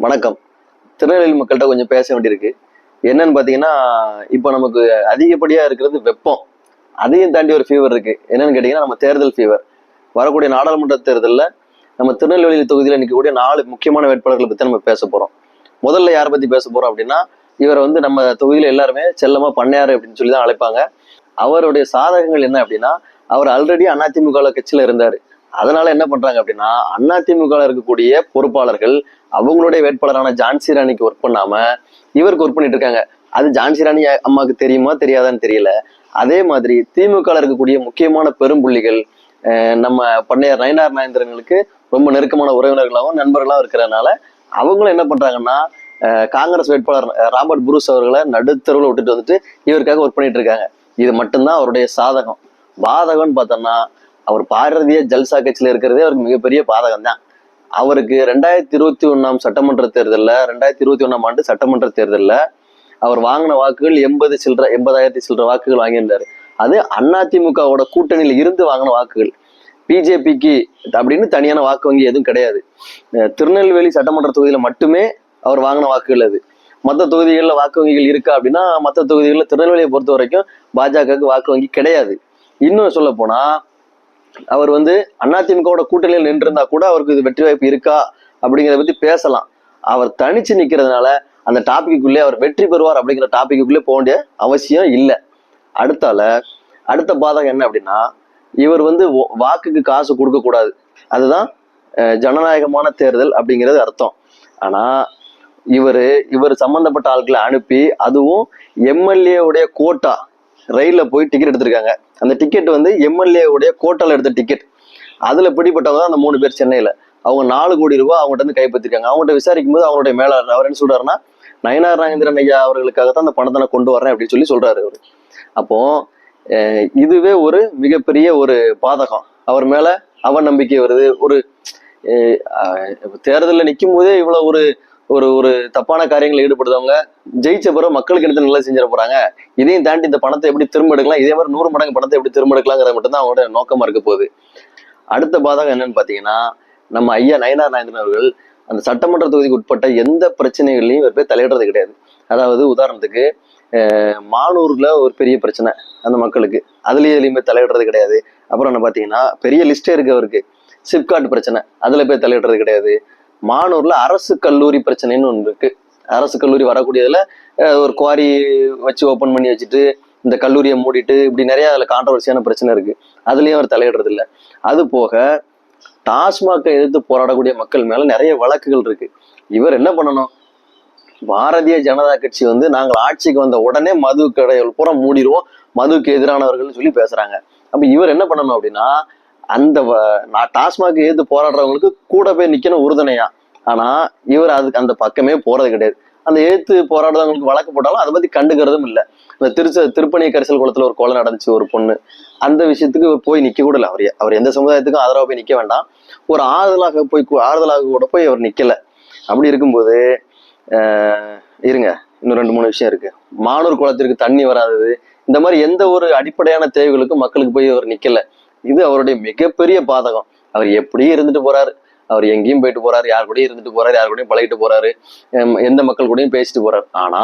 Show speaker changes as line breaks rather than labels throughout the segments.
வணக்கம். திருநெல்வேலி மக்கள்கிட்ட கொஞ்சம் பேச வேண்டியிருக்கு. என்னன்னு பார்த்தீங்கன்னா இப்போ நமக்கு அதிகப்படியாக இருக்கிறது வெப்பம். அதையும் தாண்டி ஒரு ஃபீவர் இருக்கு. என்னன்னு கேட்டிங்கன்னா நம்ம தேர்தல் ஃபீவர் வரக்கூடிய நாடாளுமன்ற தேர்தலில் நம்ம திருநெல்வேலி தொகுதியில் நிற்கக்கூடிய நாலு முக்கியமான வேட்பாளர்களை பற்றி நம்ம பேச போகிறோம் முதல்ல யாரை பற்றி பேச போகிறோம் அப்படின்னா இவரை வந்து நம்ம தொகுதியில் எல்லாருமே செல்லமாக பண்ணையார் அப்படின்னு சொல்லி தான் அழைப்பாங்க. அவருடைய சாதகங்கள் என்ன அப்படின்னா அவர் ஆல்ரெடி அதிமுக கட்சியில் இருந்தார். அதனால என்ன பண்றாங்க அப்படின்னா அதிமுக இருக்கக்கூடிய பொறுப்பாளர்கள் அவங்களுடைய வேட்பாளரான ஜான்சி ராணிக்கு ஒர்க் பண்ணாம இவருக்கு ஒர்க் பண்ணிட்டு இருக்காங்க. அது ஜான்சி ராணி அம்மாவுக்கு தெரியுமா தெரியாதான்னு தெரியல. அதே மாதிரி திமுக இருக்கக்கூடிய முக்கியமான பெரும்புள்ளிகள் அஹ் நம்ம பண்ணையார் நயனார் நாயந்திரங்களுக்கு ரொம்ப நெருக்கமான உறவினர்களாகவும் நண்பர்களாகவும் இருக்கிறதுனால அவங்களும் என்ன பண்றாங்கன்னா காங்கிரஸ் வேட்பாளர் ராபர்ட் புரூஸ் அவர்களை நடுத்தருவில் விட்டுட்டு வந்துட்டு இவருக்காக ஒர்க் பண்ணிட்டு இருக்காங்க. இது மட்டும்தான் அவருடைய சாதகம். பாதகம்னு பார்த்தோம்னா அவர் பாரதிய ஜல்சா கட்சியில இருக்கிறதே அவருக்கு மிகப்பெரிய பாதகம் தான் அவருக்கு ரெண்டாயிரத்தி இருபத்தி ஒன்றாம் சட்டமன்ற தேர்தலில் ரெண்டாயிரத்தி இருபத்தி ஒன்றாம் ஆண்டு சட்டமன்ற தேர்தலில் அவர் வாங்கின வாக்குகள் எண்பது சில்லற எண்பதாயிரத்தி சில்லற வாக்குகள் வாங்கியிருந்தார். அது அதிமுகவோட கூட்டணியில் இருந்து வாங்கின வாக்குகள். பிஜேபிக்கு அப்படின்னு தனியான வாக்கு வங்கி எதுவும் கிடையாது. திருநெல்வேலி சட்டமன்ற தொகுதியில் மட்டுமே அவர் வாங்கின வாக்குகள் அது. மற்ற தொகுதிகளில் வாக்கு வங்கிகள் இருக்கா அப்படின்னா மற்ற தொகுதிகளில் திருநெல்வேலியை பொறுத்த வரைக்கும் பாஜகவுக்கு வாக்கு வங்கி கிடையாது. இன்னும் சொல்ல போனால் அவர் வந்து அதிமுகவோட கூட்டணியில் நின்றிருந்தா கூட அவருக்கு இது வெற்றி வாய்ப்பு இருக்கா அப்படிங்கிறத பத்தி பேசலாம். அவர் தனிச்சு நிக்கிறதுனால அந்த டாபிக்குள்ளே அவர் வெற்றி பெறுவார் அப்படிங்கிற டாபிக்குள்ளே போக வேண்டிய அவசியம் இல்லை. அடுத்தால அடுத்த பாதகம் என்ன அப்படின்னா இவர் வந்து வாக்குக்கு காசு கொடுக்க கூடாது. அதுதான் ஜனநாயகமான தேர்தல் அப்படிங்கிறது அர்த்தம். ஆனா இவர் இவர் சம்பந்தப்பட்ட ஆட்களை அனுப்பி அதுவும் எம்எல்ஏ உடைய கோட்டா ரயிலில் போய் டிக்கெட் எடுத்திருக்காங்க. அந்த டிக்கெட் வந்து எம்எல்ஏ உடைய எடுத்த டிக்கெட் அதில் பிடிப்பட்டவங்க தான் அந்த மூணு பேர் சென்னையில். அவங்க நாலு கோடி ரூபாய் அவங்ககிட்ட இருந்து கைப்பற்றிருக்காங்க. அவங்கள்ட்ட விசாரிக்கும் போது அவங்களுடைய மேலாளர் அவர் என்ன சொல்றாருன்னா நயனார் நாகேந்திரன் ஐயா அவர்களுக்காக தான் அந்த பணத்தை நான் கொண்டு வரேன் அப்படின்னு சொல்லி சொல்றாரு அவர். அப்போ இதுவே ஒரு மிகப்பெரிய ஒரு பாதகம். அவர் மேல அவநம்பிக்கை வருது. ஒரு தேர்தலில் நிற்கும் போதே இவ்வளோ ஒரு ஒரு ஒரு தப்பான காரியங்களில் ஈடுபடுறவங்க ஜெயிச்ச பிறகு மக்களுக்கு எடுத்து நல்லா செஞ்சிட போறாங்க. இதையும் தாண்டி இந்த பணத்தை எப்படி திரும்ப எடுக்கலாம்? இதே மாதிரி நூறு மடங்கு பணத்தை எப்படி திரும்ப எடுக்கலாங்கிறது மட்டும்தான் அவங்களோட நோக்கமா இருக்க போகுது. அடுத்த பாதகம் என்னன்னு பாத்தீங்கன்னா நம்ம ஐயா நயனார் நாயந்திரன் அவர்கள் அந்த சட்டமன்ற தொகுதிக்கு உட்பட்ட எந்த பிரச்சனைகளையும் இவர் போய் தலையிடுறது கிடையாது. அதாவது உதாரணத்துக்கு மானூர்ல ஒரு பெரிய பிரச்சனை அந்த மக்களுக்கு. அதுலயும் எதுலையுமே தலையிடுறது கிடையாது. அப்புறம் என்ன பாத்தீங்கன்னா பெரிய லிஸ்டே இருக்கு அவருக்கு. சிப்காட் பிரச்சனை அதுல போய் தலையிடுறது கிடையாது. மானூர்ல அரசு கல்லூரி பிரச்சனைன்னு ஒன்று இருக்கு. அரசு கல்லூரி வரக்கூடியதுல ஒரு குவாரி வச்சு ஓப்பன் பண்ணி வச்சுட்டு இந்த கல்லூரியை மூடிட்டு இப்படி நிறைய அதுல கான்ட்ரவர்சியான பிரச்சனை இருக்கு. அதுலயும் அவர் தலையிடுறது இல்ல அது போக டாஸ்மாகை எதிர்த்து போராடக்கூடிய மக்கள் மேல நிறைய வழக்குகள் இருக்கு. இவர் என்ன பண்ணணும்? பாரதிய ஜனதா கட்சி வந்து நாங்கள் ஆட்சிக்கு வந்த உடனே மது கடைகள் பூரா மூடிடுவோம். மதுக்கு எதிரானவர்கள்னு சொல்லி பேசுறாங்க. அப்ப இவர் என்ன பண்ணணும் அப்படின்னா அந்த வ- நான் டாஸ்மாக் எதிர்த்து போராடுறவங்களுக்கு கூட போய் நிக்கணும் உறுதுணையா? ஆனா இவர் அதுக்கு அந்த பக்கமே போறது கிடையாது. அந்த எழுத்து போராடுறவங்களுக்கு வழக்கு போட்டாலும் அதை பத்தி கண்டுக்கிறதும் இல்லை. இந்த திருச்ச திருப்பணி கரிசல் குளத்துல ஒரு கொலை நடந்துச்சு ஒரு பொண்ணு. அந்த விஷயத்துக்கு இவர் போய் நிக்க கூட இல்லை. அவர் அவர் எந்த சமுதாயத்துக்கும் ஆதரவாக போய் நிக்க வேண்டாம். ஒரு ஆறுதலாக போய் ஆறுதலாக கூட போய் அவர் நிக்கல. அப்படி இருக்கும்போது இருங்க. இன்னும் ரெண்டு மூணு விஷயம் இருக்கு. மானூர் குளத்திற்கு தண்ணி வராதது. இந்த மாதிரி எந்த ஒரு அடிப்படையான தேவைகளுக்கும் மக்களுக்கு போய் அவர் நிக்கல. இது அவருடைய மிகப்பெரிய பாதகம். அவர் எப்படியும் இருந்துட்டு போறாரு. அவர் எங்கேயும் போயிட்டு போறாரு. யார் கூடயும் இருந்துட்டு போறாரு. யார் கூடயும் பழகிட்டு போறாரு. எந்த மக்கள் கூடயும் பேசிட்டு போறாரு. ஆனா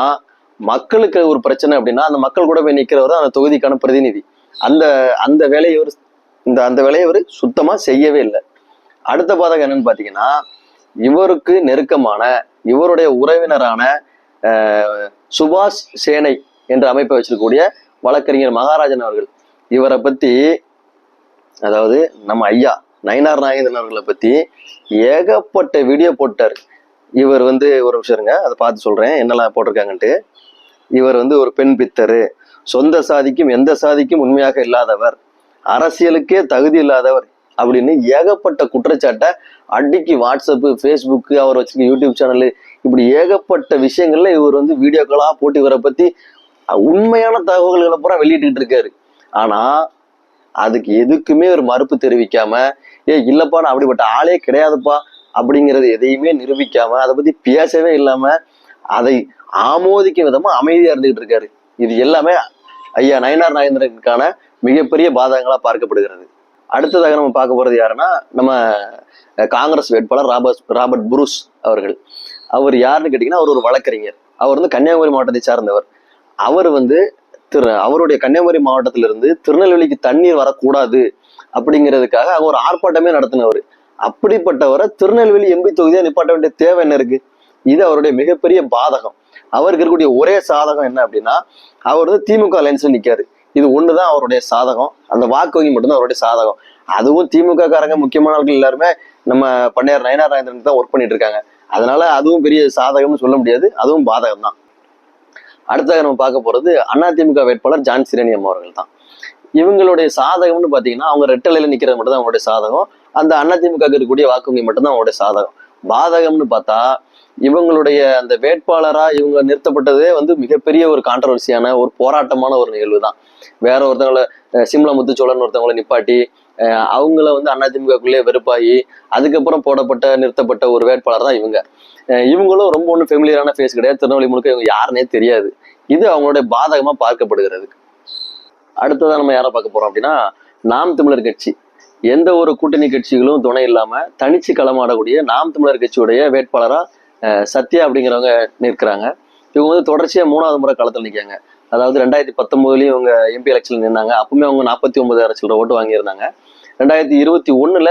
மக்களுக்கு ஒரு பிரச்சனை அப்படின்னா அந்த மக்கள் கூட போய் நிக்கிறவர் அந்த தொகுதிக்கான பிரதிநிதி. அந்த அந்த வேலையை இவர் இந்த அந்த வேலையை இவர் சுத்தமா செய்யவே இல்லை. அடுத்த பாதகம் என்னன்னு பாத்தீங்கன்னா இவருக்கு நெருக்கமான இவருடைய உறவினரான சுபாஷ் சேனை என்ற அமைப்பை வச்சிருக்கக்கூடிய வழக்கறிஞர் மகாராஜன் அவர்கள். இவரை பத்தி அதாவது நம்ம ஐயா நயினார் நாகேந்திரன் அவர்களை பற்றி ஏகப்பட்ட வீடியோ போட்டார். இவர் வந்து ஒரு விஷயம் இருங்க அதை பார்த்து சொல்கிறேன் என்னெல்லாம் போட்டிருக்காங்கன்ட்டு. இவர் வந்து ஒரு பெண் பித்தர். சொந்த சாதிக்கும் எந்த சாதிக்கும் உண்மையாக இல்லாதவர். அரசியலுக்கே தகுதி இல்லாதவர் அப்படின்னு ஏகப்பட்ட குற்றச்சாட்டை அடிக்கி வாட்ஸ்அப்பு ஃபேஸ்புக்கு அவர் வச்சிருக்க யூடியூப் சேனலு இப்படி ஏகப்பட்ட விஷயங்கள்ல இவர் வந்து வீடியோக்களாக போட்டு இவரை பற்றி உண்மையான தகவல்களை பூரா வெளியிட்டுக்கிட்டு இருக்காரு. ஆனால் அதுக்கு எதுக்குமே ஒரு மறுப்பு தெரிவிக்காம ஏ இல்லப்பா நான் அப்படிப்பட்ட ஆளே கிடையாதுப்பா அப்படிங்கிறது எதையுமே நிரூபிக்காம அதை பத்தி பேசவே இல்லாம அதை ஆமோதிக்கும் விதமா அமைதியா இருந்துகிட்டு இருக்காரு. இது எல்லாமே ஐயா நயனார் நாகேந்திரனுக்கான மிகப்பெரிய பாதகங்களா பார்க்கப்படுகிறது. அடுத்ததாக நம்ம பார்க்க போறது யாருன்னா நம்ம காங்கிரஸ் வேட்பாளர் ராபர்ட் ராபர்ட் புரூஸ் அவர்கள். அவர் யாருன்னு கேட்டீங்கன்னா அவர் ஒரு வழக்கறிஞர். அவர் வந்து கன்னியாகுமரி மாவட்டத்தை சார்ந்தவர். அவர் வந்து திரு அவருடைய கன்னியாகுமரி மாவட்டத்திலிருந்து திருநெல்வேலிக்கு தண்ணீர் வரக்கூடாது அப்படிங்கிறதுக்காக அங்க ஒரு ஆர்ப்பாட்டமே நடத்தினவர். அப்படிப்பட்டவரை திருநெல்வேலி எம்பி தொகுதியாக நிப்பாட்ட வேண்டிய தேவை என்ன இருக்கு? இது அவருடைய மிகப்பெரிய பாதகம். அவருக்கு இருக்கக்கூடிய ஒரே சாதகம் என்ன அப்படின்னா அவர் வந்து திமுக அலைன்ஸ்ல நிற்காரு இது ஒண்ணுதான் அவருடைய சாதகம். அந்த வாக்கு வங்கி மட்டும்தான் அவருடைய சாதகம். அதுவும் திமுக காரங்க முக்கியமான ஆட்கள் எல்லாருமே நம்ம பண்ணையார் நயனார் நாயந்திரன் தான் ஒர்க் பண்ணிட்டு இருக்காங்க. அதனால அதுவும் பெரிய சாதகம்னு சொல்ல முடியாது. அதுவும் பாதகம் தான் அடுத்ததாக நம்ம பார்க்க போகிறது அதிமுக வேட்பாளர் ஜான் சிரேனியம் அவர்கள் தான். இவங்களுடைய சாதகம்னு பார்த்தீங்கன்னா அவங்க ரெட்டலையில் நிற்கிறது மட்டும் தான் அவங்களுடைய சாதகம். அந்த அதிமுக இருக்கக்கூடிய வாக்குவங்கி மட்டும்தான் அவங்களுடைய சாதகம். பாதகம்னு பார்த்தா இவங்களுடைய அந்த வேட்பாளராக இவங்க நிறுத்தப்பட்டதே வந்து மிகப்பெரிய ஒரு கான்ட்ரவர்சியான ஒரு போராட்டமான ஒரு நிகழ்வு தான் வேற ஒருத்தவங்கள சிம்ல சிம்லா முத்துச்சோழன் ஒருத்தவங்களை நிப்பாட்டி அவங்கள வந்து அதிமுகக்குள்ளே வெறுப்பாகி அதுக்கப்புறம் போடப்பட்ட நிறுத்தப்பட்ட ஒரு வேட்பாளர் தான் இவங்க. இவங்களும் ரொம்ப ஒன்றும் ஃபெமிலியரான ஃபேஸ் கிடையாது. திருநெல்வேலி முழுக்க இவங்க யாருன்னே தெரியாது. இது அவங்களுடைய பாதகமாக பார்க்கப்படுகிறது. அடுத்ததான் நம்ம யாரை பார்க்க போகிறோம் அப்படின்னா நாம் தமிழர் கட்சி. எந்த ஒரு கூட்டணி கட்சிகளும் துணை இல்லாமல் தனிச்சு களமாடக்கூடிய நாம் தமிழர் கட்சியுடைய வேட்பாளராக சத்யா அப்படிங்கிறவங்க நிற்கிறாங்க. இவங்க வந்து தொடர்ச்சியாக மூணாவது முறை களத்தில் நிற்காங்க அதாவது ரெண்டாயிரத்தி பத்தொம்போதுலேயும் இவங்க எம்பி எலெக்ஷன் நின்னாங்க. அப்பவுமே அவங்க நாற்பத்தி ஒன்பதாயிரம் சில்லற ஓட்டு வாங்கியிருந்தாங்க. ரெண்டாயிரத்தி இருபத்தி ஒண்ணுல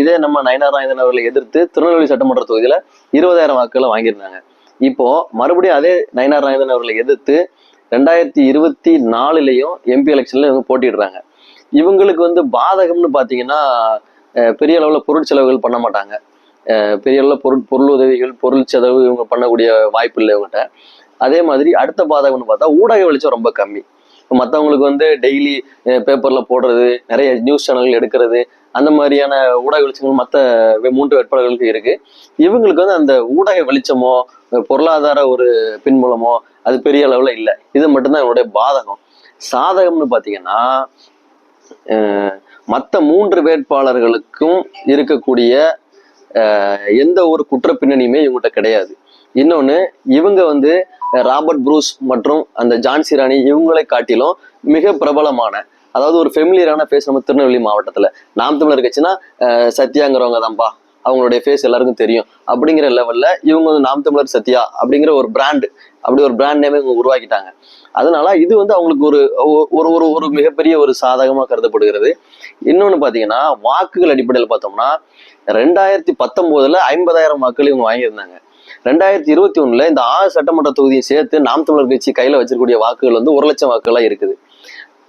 இதே நம்ம நயனாராயணன் அவர்களை எதிர்த்து திருநெல்வேலி சட்டமன்ற தொகுதியில இருபதாயிரம் வாக்குகளை வாங்கியிருந்தாங்க. இப்போ மறுபடியும் அதே நயனாராயணன் அவர்களை எதிர்த்து ரெண்டாயிரத்தி இருபத்தி நாலுலேயும் எம்பி எலெக்ஷன்ல இவங்க போட்டிடுறாங்க இவங்களுக்கு வந்து பாதகம்னு பார்த்தீங்கன்னா பெரிய அளவில் பொருட்செலவுகள் பண்ண மாட்டாங்க. பெரிய அளவில் பொருள் பொருள் உதவிகள் பொருள் செலவு இவங்க பண்ணக்கூடிய வாய்ப்பு இல்லை இவங்ககிட்ட. அதே மாதிரி அடுத்த பாதகம்னு பார்த்தா ஊடக வெளிச்சம் ரொம்ப கம்மி. இப்போ மற்றவங்களுக்கு வந்து டெய்லி பேப்பரில் போடுறது நிறைய நியூஸ் சேனல்கள் எடுக்கிறது அந்த மாதிரியான ஊடக வெளிச்சங்கள் மற்ற மூன்று வேட்பாளர்களுக்கு இருக்கு. இவங்களுக்கு வந்து அந்த ஊடக வெளிச்சமோ பொருளாதார ஒரு பின்புலமோ அது பெரிய அளவில் இல்லை. இது மட்டும்தான் இவனுடைய பாதகம். சாதகம்னு பார்த்தீங்கன்னா மற்ற மூன்று வேட்பாளர்களுக்கும் இருக்கக்கூடிய எந்த ஒரு குற்ற பின்னணியுமே இவங்ககிட்ட கிடையாது. இன்னொன்று இவங்க வந்து ராபர்ட் ப்ரூஸ் மற்றும் அந்த ஜான்சி ராணி இவங்களை காட்டிலும் மிக பிரபலமான அதாவது ஒரு ஃபெமிலியரான ஃபேஸ் நம்ம திருநெல்வேலி மாவட்டத்தில். நாம் தமிழர் கட்சினா சத்யாங்கிறவங்க தான்ப்பா அவங்களுடைய ஃபேஸ் எல்லாருக்கும் தெரியும். அப்படிங்கிற லெவலில் இவங்க வந்து நாம் தமிழர் சத்யா அப்படிங்கிற ஒரு பிராண்டு அப்படி ஒரு பிராண்ட் நேமே இவங்க உருவாக்கிட்டாங்க. அதனால இது வந்து அவங்களுக்கு ஒரு ஒ- ஒரு ஒரு ஒரு மிகப்பெரிய ஒரு சாதகமாக கருதப்படுகிறது. இன்னொன்று பார்த்தீங்கன்னா வாக்குகள் அடிப்படையில் பார்த்தோம்னா ரெண்டாயிரத்தி பத்தொம்போதில் ஐம்பதாயிரம் வாக்குகள் இவங்க வாங்கியிருந்தாங்க. ரெண்டாயிரத்தி இருபத்தி ஒண்ணுல இந்த ஆறு சட்டமன்ற தொகுதியும் சேர்த்து நாம் தமிழர் கட்சி கையில வச்சிருக்கக்கூடிய வாக்குகள் வந்து ஒரு லட்சம் வாக்குகளா இருக்குது.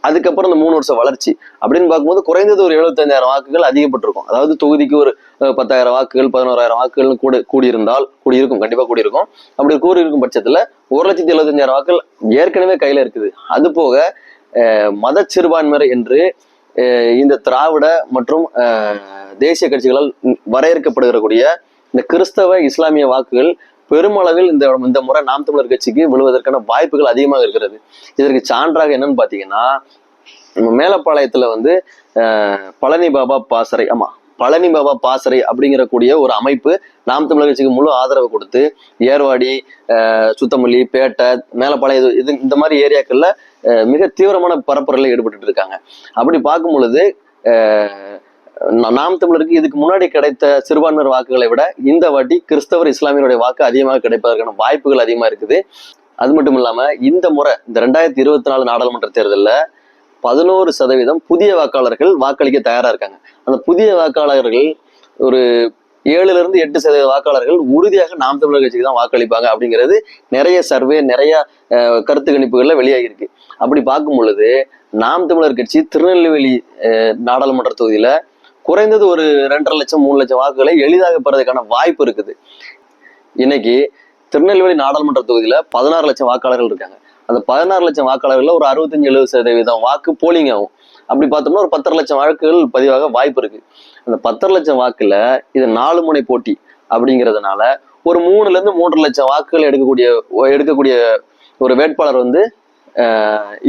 அதுக்கப்புறம் இந்த மூணு வருஷம் வளர்ச்சி அப்படின்னு பார்க்கும்போது குறைந்தது ஒரு எழுபத்தஞ்சாயிரம் வாக்குகள் அதிகப்பட்டிருக்கும். அதாவது தொகுதிக்கு ஒரு பத்தாயிரம் வாக்குகள் பதினோராயிரம் வாக்குகள் கூட கூடியிருந்தால் கூடியிருக்கும் கண்டிப்பாக கூடியிருக்கும். அப்படி கூடியிருக்கும் பட்சத்தில் ஒரு லட்சத்தி எழுபத்தஞ்சாயிரம் வாக்குகள் ஏற்கனவே கையில் இருக்குது. அது போக மத சிறுபான்மையர் என்று இந்த திராவிட மற்றும் தேசிய கட்சிகளால் வரையறுக்கப்படுகிறக்கூடிய இந்த கிறிஸ்தவ இஸ்லாமிய வாக்குகள் பெருமளவில் இந்த இந்த முறை நாம் தமிழர் கட்சிக்கு விழுவதற்கான வாய்ப்புகள் அதிகமாக இருக்கிறது. இதற்கு சான்றாக என்னன்னு பார்த்தீங்கன்னா மேலப்பாளையத்தில் வந்து பழனி பாபா பாசறை ஆமாம் பழனி பாபா பாசறை அப்படிங்கிற கூடிய ஒரு அமைப்பு நாம் தமிழர் கட்சிக்கு முழு ஆதரவு கொடுத்து ஏர்வாடி சுத்தமல்லி பேட்டை மேலப்பாளையம் இது- இந்த மாதிரி ஏரியாக்களில் மிக தீவிரமான பரப்புரையில் ஈடுபட்டு இருக்காங்க. அப்படி பார்க்கும் பொழுது நாம் தமிழருக்கு இதுக்கு முன்னாடி கிடைத்த சிறுபான்மையினர் வாக்குகளை விட இந்த வாட்டி கிறிஸ்தவர் இஸ்லாமியருடைய வாக்கு அதிகமாக கிடைப்பதற்கான வாய்ப்புகள் அதிகமாக இருக்குது. அது மட்டும் இல்லாமல் இந்த முறை இந்த ரெண்டாயிரத்தி இருபத்தி நாலு நாடாளுமன்ற தேர்தலில் பதினோரு சதவீதம் புதிய வாக்காளர்கள் வாக்களிக்க தயாராக இருக்காங்க. அந்த புதிய வாக்காளர்கள் ஒரு ஏழுல இருந்து எட்டு சதவீத வாக்காளர்கள் உறுதியாக நாம் தமிழர் கட்சிக்கு தான் வாக்களிப்பாங்க அப்படிங்கிறது நிறைய சர்வே நிறைய கருத்து கணிப்புகள்ல வெளியாகிருக்கு அப்படி பார்க்கும் பொழுது நாம் தமிழர் கட்சி திருநெல்வேலி நாடாளுமன்ற தொகுதியில குறைந்தது ஒரு ரெண்டரை லட்சம் மூணு லட்சம் வாக்குகளை எளிதாக பெறதுக்கான வாய்ப்பு இருக்குது. இன்னைக்கு திருநெல்வேலி நாடாளுமன்ற தொகுதியில பதினாறு லட்சம் வாக்காளர்கள் இருக்காங்க. அந்த பதினாறு லட்சம் வாக்காளர்களில் ஒரு அறுபத்தஞ்சு எழுபது சதவீதம் வாக்கு போலிங் ஆகும். அப்படி பார்த்தோம்னா ஒரு பத்தரை லட்சம் வாக்குகள் பதிவாக வாய்ப்பு இருக்கு. அந்த பத்தரை லட்சம் வாக்குல இது நாலு முனை போட்டி அப்படிங்கிறதுனால ஒரு மூணுல இருந்து மூன்று லட்சம் வாக்குகள் எடுக்கக்கூடிய எடுக்கக்கூடிய ஒரு வேட்பாளர் வந்து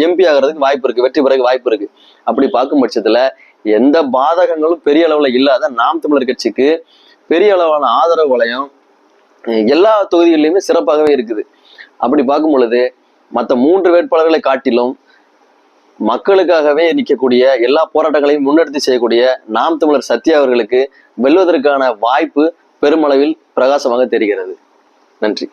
எம்பி ஆகிறதுக்கு வாய்ப்பு இருக்கு வெற்றி பெறக்கு வாய்ப்பு இருக்கு. அப்படி பார்க்கும் பட்சத்துல எந்த பாதகங்களும் பெரிய அளவுல இல்லாத நாம் தமிழர் கட்சிக்கு பெரிய அளவான ஆதரவு வளையம் எல்லா தொகுதிகளிலுமே சிறப்பாகவே இருக்குது. அப்படி பார்க்கும் பொழுது மற்ற மூன்று வேட்பாளர்களை காட்டிலும் மக்களுக்காகவே நிற்கக்கூடிய எல்லா போராட்டங்களையும் முன்னெடுத்து செய்யக்கூடிய நாம் தமிழர் சத்யா அவர்களுக்கு வெல்வதற்கான வாய்ப்பு பெருமளவில் பிரகாசமாக தெரிகிறது. நன்றி.